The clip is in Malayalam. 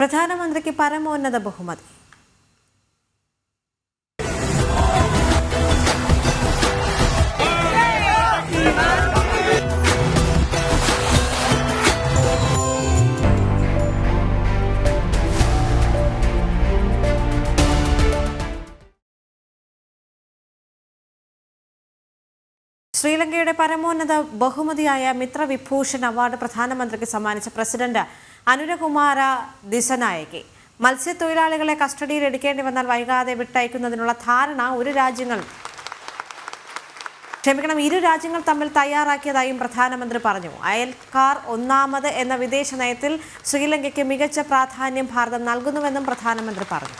പ്രധാനമന്ത്രിക്ക് പരമോന്നത ബഹുമതി. ശ്രീലങ്കയുടെ പരമോന്നത ബഹുമതിയായ മിത്രവിഭൂഷൺ അവാർഡ് പ്രധാനമന്ത്രിക്ക് സമ്മാനിച്ച പ്രസിഡന്റ് അനുരകുമാര ദിശനായകെ മത്സ്യത്തൊഴിലാളികളെ കസ്റ്റഡിയിൽ എടുക്കേണ്ടി വന്നാൽ വൈകാതെ വിട്ടയക്കുന്നതിനുള്ള ധാരണ ഒരു രാജ്യങ്ങൾ ക്ഷമിക്കണം ഇരു രാജ്യങ്ങൾ തമ്മിൽ തയ്യാറാക്കിയതായും പ്രധാനമന്ത്രി പറഞ്ഞു. അയൽക്കാർ ഒന്നാമത് എന്ന വിദേശ നയത്തിൽ ശ്രീലങ്കയ്ക്ക് മികച്ച പ്രാധാന്യം ഭാരതം നൽകുന്നുവെന്നും പ്രധാനമന്ത്രി പറഞ്ഞു.